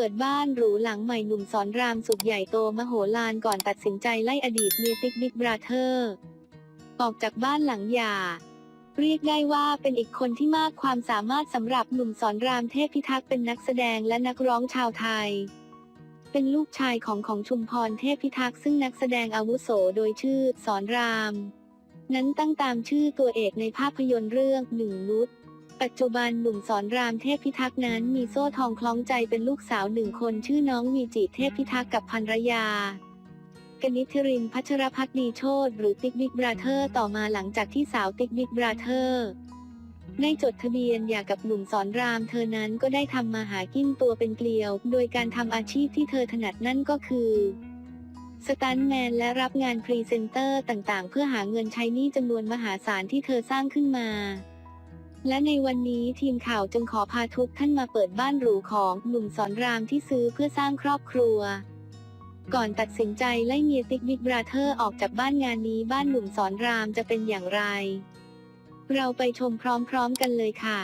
ปิดบ้านหรูหลังใหม่หนุ่มสอนรามสุดใหญ่โตมโหฬารก่อนตัดสินใจไล่อดีตเมียติ๊กบิ๊กบราเธอร์ ออกจากบ้านหลังหย่า เรียกได้ว่าเป็นอีกคนที่มากความสามารถสำหรับหนุ่มสอนรามเทพพิทักษ์เป็นนักแสดงและนักร้องชาวไทย เป็นลูกชายของของชุมพรเทพพิทักษ์ซึ่งนักแสดงอาวุโสโดยชื่อสอนราม นั้นตั้งตามชื่อตัวเอกในภาพยนตร์เรื่องหนึ่งนุช ปัจจุบันหนุ่มสอนรามเทพพิทักษ์นั้นมีโซ่ทองคล้องใจเป็นลูกสาวหนึ่งคนชื่อน้องวีจิเทพพิทักษ์กับภรรยากนิษฐรินพัชรพักดีโชตหรือติ๊กบิ๊กบราเธอร์ต่อมาหลังจากที่สาวติ๊กบิ๊กบราเธอร์ได้จดทะเบียนหย่ากับหนุ่มสอนรามเธอนั้นก็ได้ทำมาหากินตัวเป็นเกลียว โดยการทำอาชีพที่เธอถนัดนั่นก็คือสตันแมนและรับงานพรีเซนเตอร์ต่างๆ เพื่อหาเงินใช้หนี้จำนวนมหาศาลที่เธอสร้างขึ้นมา และในวันนี้ทีมข่าวจึงขอพาทุกท่านมาเปิดบ้านหรูของหนุ่มสอนรามที่ซื้อเพื่อสร้างครอบครัว ก่อนตัดสินใจไล่เมียติ๊กบิ๊กบราเธอร์ออกจากบ้านงานนี้บ้านหนุ่มสอนรามจะเป็นอย่างไร เราไปชมพร้อมๆกันเลยค่ะ